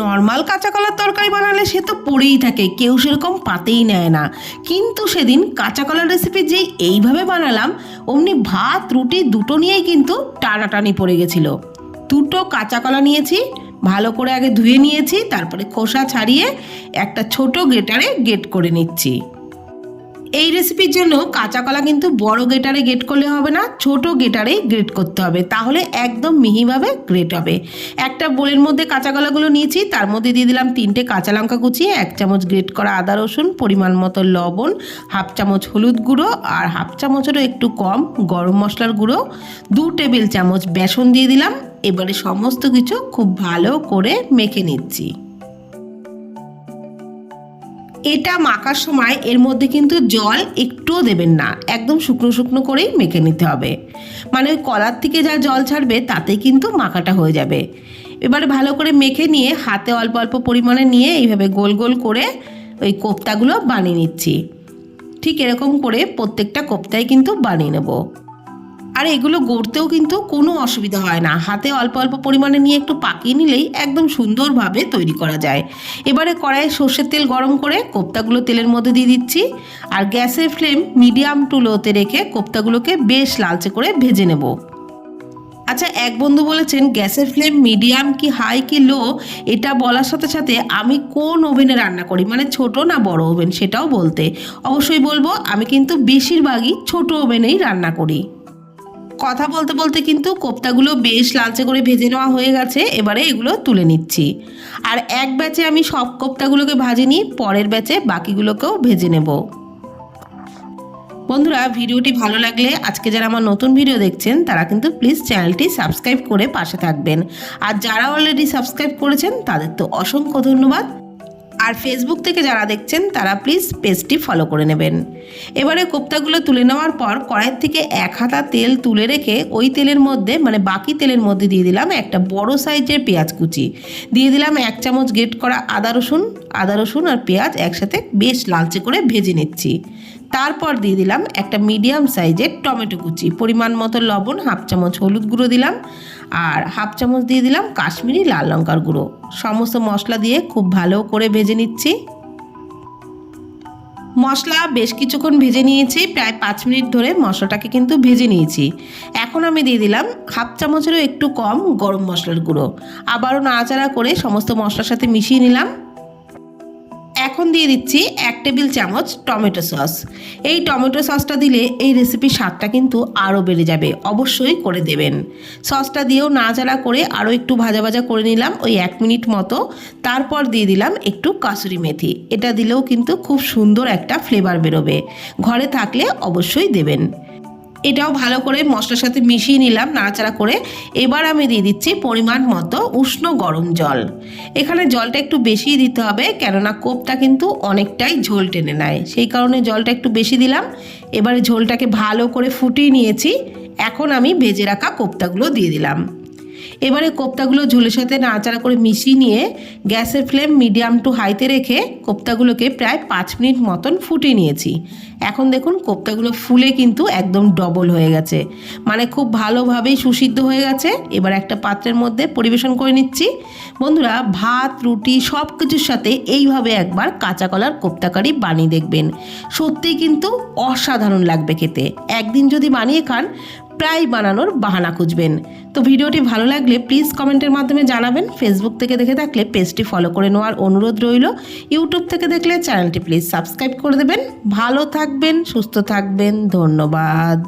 Normal কাঁচা কলার তরকারি বানালে সে তো পড়েই থাকে, কেউ সেরকম পাতেই নেয় না। কিন্তু সেদিন কাঁচা কলার রেসিপি যে এইভাবে বানালাম, অমনি ভাত, রুটি দুটো নিয়েই কিন্তু টানাটানি পড়ে গেছিল। দুটো কাঁচা কলা নিয়েছি, ভালো করে আগে ধুয়ে নিয়েছি, তারপরে খোসা ছাড়িয়ে একটা ছোট গ্রেটারে গেট করে নিচ্ছি। এই রেসিপির জন্য কাঁচা কলা কিন্তু বড় গেটারে গ্রেট করলে হবে না, ছোট গেটারেই গ্রেট করতে হবে। তাহলে একদম মিহিভাবে গ্রেট হবে। একটা বোলের মধ্যে কাঁচা কলাগুলো নিয়েছি, তার মধ্যে দিয়ে দিলাম তিনটে কাঁচা লঙ্কা কুচিয়ে এক চামচ গ্রেট করা আদা রসুন, পরিমাণ মতো লবণ, হাফ চামচ হলুদ গুঁড়ো আর হাফ চামচেরও একটু কম গরম মশলার গুঁড়ো, দু টেবিল চামচ বেসন দিয়ে দিলাম। এবারে সমস্ত কিছু খুব ভালো করে মেখে নিচ্ছি। এটা মাখার সময় এর মধ্যে কিন্তু জল একটুও দেবেন না। একদম শুকনো শুকনো করেই মেখে নিতে হবে। মানে ওই কলার থেকে যা জল ছাড়বে তাতে কিন্তু মাখাটা হয়ে যাবে। এবারে ভালো করে মেখে নিয়ে হাতে অল্প অল্প পরিমাণে নিয়ে এইভাবে গোল গোল করে ওই কোপ্তাগুলো বানিয়ে নিচ্ছি। ঠিক এরকম করে প্রত্যেকটা কোপ্তাই কিন্তু বানিয়ে নেব। আর এগুলো গড়তেও কিন্তু কোনো অসুবিধা হয় না। হাতে অল্প অল্প পরিমাণে নিয়ে একটু পাকিয়ে নিলেই একদম সুন্দরভাবে তৈরি করা যায়। এবারে কড়াইয়ে সর্ষের তেল গরম করে কোপ্তাগুলো তেলের মধ্যে দিয়ে দিচ্ছি। আর গ্যাসের ফ্লেম মিডিয়াম টু লোতে রেখে কোপ্তাগুলোকে বেশ লালচে করে ভেজে নেব। আচ্ছা এক বন্ধু বলেছেন, গ্যাসের ফ্লেম মিডিয়াম কি হাই কি লো? এটা বলার সাথে সাথে আমি কোন ওভেনে রান্না করি? মানে ছোট না বড় ওভেন? সেটাও বলতে। অবশ্যই বলব, আমি কিন্তু বেশিরভাগই ছোট ওভেনেই রান্না করি। কথা বলতে বলতে কিন্তু কোপ্তাগুলো বেশ লালচে করে ভেজে নেওয়া হয়ে গেছে, এবারে এগুলো তুলে নিচ্ছি। আর এক ব্যাচে আমি সব কোপ্তাগুলোকে ভাজিনি পরের ব্যাচে বাকিগুলোকেও ভেজে নেব। বন্ধুরা, ভিডিওটি ভালো লাগলে আজকে যারা আমার নতুন ভিডিও দেখছেন, তারা কিন্তু প্লিজ চ্যানেলটি সাবস্ক্রাইব করে পাশে থাকবেন। আর যারা অলরেডি সাবস্ক্রাইব করেছেন, তাদের তো অসংখ্য ধন্যবাদ। আর ফেসবুক থেকে যারা দেখছেন, তারা প্লিজ পেজটি ফলো করে নেবেন। এবারে কোপ্তাগুলো তুলে নেওয়ার পর কড়াইয়ের থেকে এক হাতা তেল তুলে রেখে ওই তেলের মধ্যে মানে বাকি তেলের মধ্যে দিয়ে দিলাম একটা বড় সাইজের পেঁয়াজ কুচি। দিয়ে দিলাম এক চামচ গ্রেট করা আদা রসুন আদা রসুন আর পেঁয়াজ একসাথে বেশ লালচে করে ভেজে নিচ্ছি। তারপর দিয়ে দিলাম একটা মিডিয়াম সাইজের টমেটো কুচি। পরিমাণ মতো লবণ, হাফ চামচ হলুদ গুঁড়ো দিলাম। আর হাফ চামচ দিয়ে দিলাম কাশ্মীরি লাল লঙ্কার গুঁড়ো। সমস্ত মশলা দিয়ে খুব ভালো করে ভেজে নিচ্ছি। মশলা বেশ কিছুক্ষণ ভেজে নিয়েছি, প্রায় পাঁচ মিনিট ধরে মশলাটাকে কিন্তু ভেজে নিয়েছি। এখন আমি দিয়ে দিলাম হাফ চামচেরও একটু কম গরম মশলার গুঁড়ো। আবারও নাড়াচাড়া করে সমস্ত মশলার সাথে মিশিয়ে নিলাম। এখন দিয়ে দিচ্ছি এক টেবিল চামচ টমেটো সস। এই টমেটো সসটা দিলে এই রেসিপির স্বাদটা কিন্তু আরও বেড়ে যাবে। অবশ্যই করে দেবেন। সসটা দিয়েও নাড়াচাড়া করে আরও একটু ভাজা ভাজা করে নিলাম ওই এক মিনিট মতো। তারপর দিয়ে দিলাম একটু কাসুরি মেথি। এটা দিলেও কিন্তু খুব সুন্দর একটা ফ্লেভার বেরোবে। ঘরে থাকলে অবশ্যই দেবেন। এটাও ভালো করে মশলার সাথে মিশিয়ে নিলাম নাড়াচাড়া করে। এবার আমি দিয়ে দিচ্ছি পরিমাণ মতো উষ্ণ গরম জল। এখানে জলটা একটু বেশি দিতে হবে, কেননা কোপটা কিন্তু অনেকটাই ঝোল টেনে নেয়। সেই কারণে জলটা একটু বেশি দিলাম। এবারে ঝোলটাকে ভালো করে ফুটিয়ে নিয়েছি। এখন আমি ভেজে রাখা কোপ্তাগুলো দিয়ে দিলাম। এবারে কোপ্তাগুলো ঝোলের সাথে নাড়াচাড়া করে মিশিয়ে নিয়ে গ্যাসের ফ্লেম মিডিয়াম টু হাইতে রেখে কোপ্তাগুলোকে প্রায় পাঁচ মিনিট মতন ফুটিয়ে নিয়েছি। এখন দেখুন কোপ্তাগুলো ফুলে কিন্তু একদম ডবল হয়ে গেছে। মানে খুব ভালোভাবেই সুসিদ্ধ হয়ে গেছে। এবার একটা পাত্রের মধ্যে পরিবেশন করে নিচ্ছি। বন্ধুরা, ভাত, রুটি সব কিছুর সাথে এইভাবে একবার কাঁচা কলার কোপ্তাকারি বানিয়ে দেখবেন। সত্যিই কিন্তু অসাধারণ লাগবে খেতে। একদিন যদি বানিয়ে খান প্রায় বানানোর বাহানা খুঁজবেন। তো ভিডিওটি ভালো লাগলে প্লিজ কমেন্টের মাধ্যমে জানাবেন। ফেসবুক থেকে দেখে থাকলে পেজটি ফলো করে নেওয়ার অনুরোধ রইল। ইউটিউব থেকে দেখলে চ্যানেলটি প্লিজ সাবস্ক্রাইব করে দেবেন। ভালো থাকবেন, সুস্থ থাকবেন। ধন্যবাদ।